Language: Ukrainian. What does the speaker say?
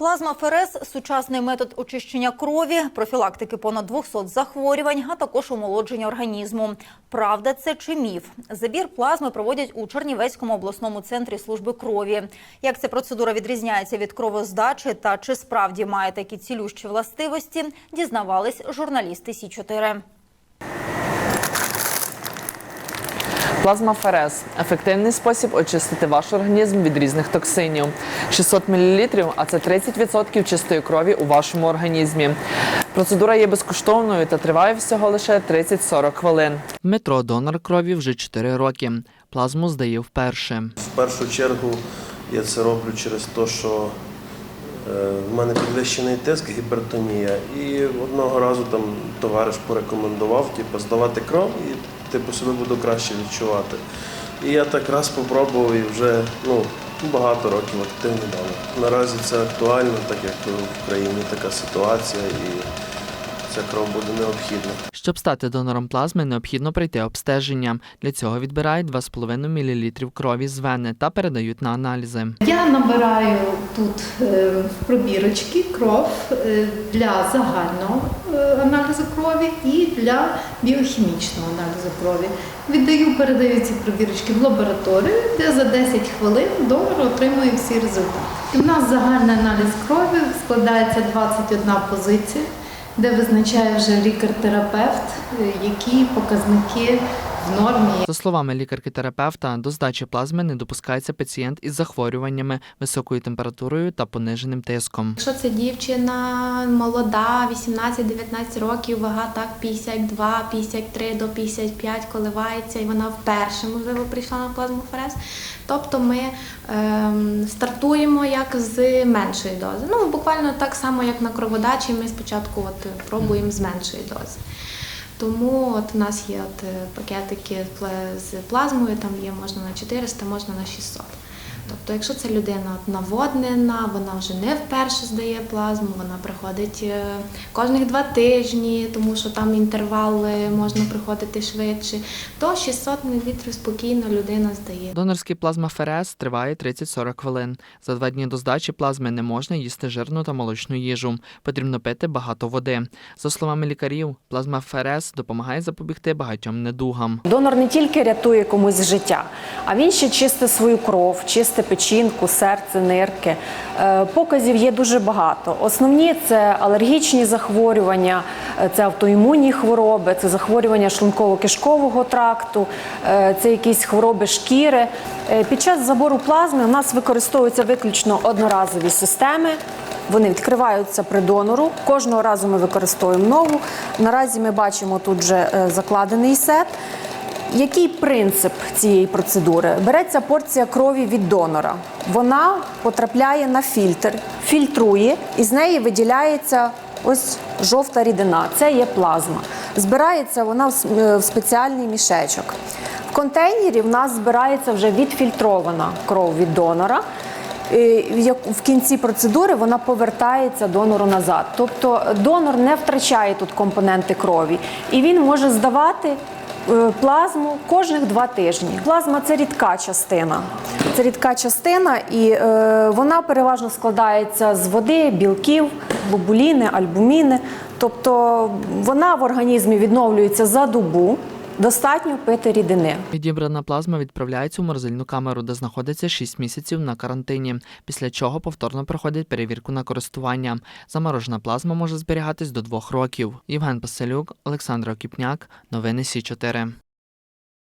Плазма ФРС – сучасний метод очищення крові, профілактики понад 200 захворювань, а також омолодження організму. Правда це чи міф? Забір плазми проводять у Чернівецькому обласному центрі служби крові. Як ця процедура відрізняється від кровоздачі та чи справді має такі цілющі властивості, дізнавались журналісти Сі 4 Плазма ФРС – ефективний спосіб очистити ваш організм від різних токсинів. 600 мл – а це 30% чистої крові у вашому організмі. Процедура є безкоштовною та триває всього лише 30-40 хвилин. Дмитро – донор крові вже 4 роки. Плазму здає вперше. В першу чергу я це роблю через те, що е, в мене підвищений тиск, гіпертонія. І одного разу там товариш порекомендував типу, здавати кров і типу, себе буду краще відчувати. І я так раз спробував і вже ну, багато років активно донор. Наразі це актуально, так як в Україні така ситуація і ця кров буде необхідна. Щоб стати донором плазми, необхідно пройти обстеження. Для цього відбирають 2,5 мл крові з вени та передають на аналізи. Я набираю тут е, в пробірочки кров е, для загального е, аналізу крові і для біохімічного аналізу крові. Віддаю, передаю ці пробірочки в лабораторію, де за 10 хвилин донор отримує всі результати. У нас загальний аналіз крові складається 21 позиція, де визначає вже лікар-терапевт, е, які показники в нормі. За словами лікарки-терапевта, до здачі плазми не допускається пацієнт із захворюваннями, високою температурою та пониженим тиском. Якщо це дівчина молода, 18-19 років, вага так 52, 53 до 55 коливається, і вона вперше, можливо, прийшла на плазму ФРС. Тобто ми ем, стартуємо як з меншої дози. Ну, буквально так само, як на кроводачі, ми спочатку от, пробуємо з меншої дози. Тому от у нас є от е, пакетики з плазмою, там є можна на 400, можна на 600. Тобто, якщо це людина наводнена, вона вже не вперше здає плазму, вона приходить е, кожних два тижні, тому що там інтервал е, можна приходити швидше, то 600 мл спокійно людина здає. Донорський плазма ФРС триває 30-40 хвилин. За два дні до здачі плазми не можна їсти жирну та молочну їжу. Потрібно пити багато води. За словами лікарів, плазма ФРС допомагає запобігти багатьом недугам. Донор не тільки рятує комусь життя, а він ще чистить свою кров, чистить печінку, серце, нирки. Е, Показів є дуже багато. Основні це алергічні захворювання, е, це автоімунні хвороби, це захворювання шлунково-кишкового тракту, е, це якісь хвороби шкіри. Під час забору плазми у нас використовуються виключно одноразові системи. Вони відкриваються при донору. Кожного разу ми використовуємо нову. Наразі ми бачимо тут вже закладений сет. Який принцип цієї процедури? Береться порція крові від донора. Вона потрапляє на фільтр, фільтрує, і з неї виділяється ось жовта рідина. Це є плазма. Збирається вона в е, спеціальний мішечок. В контейнері в нас збирається вже відфільтрована кров від донора. Е, в кінці процедури вона повертається донору назад. Тобто донор не втрачає тут компоненти крові, і він може здавати плазму кожних два тижні. Плазма це рідка частина. Це рідка частина, і е, вона переважно складається з води, білків, глобуліни, альбуміни. Тобто вона в організмі відновлюється за добу. Достатньо пити рідини. Відібрана плазма відправляється у морозильну камеру, де знаходиться 6 місяців на карантині, після чого повторно проходить перевірку на користування. Заморожена плазма може зберігатись до двох років. Євген Паселюк, Олександр Окіпняк. Новини Сі 4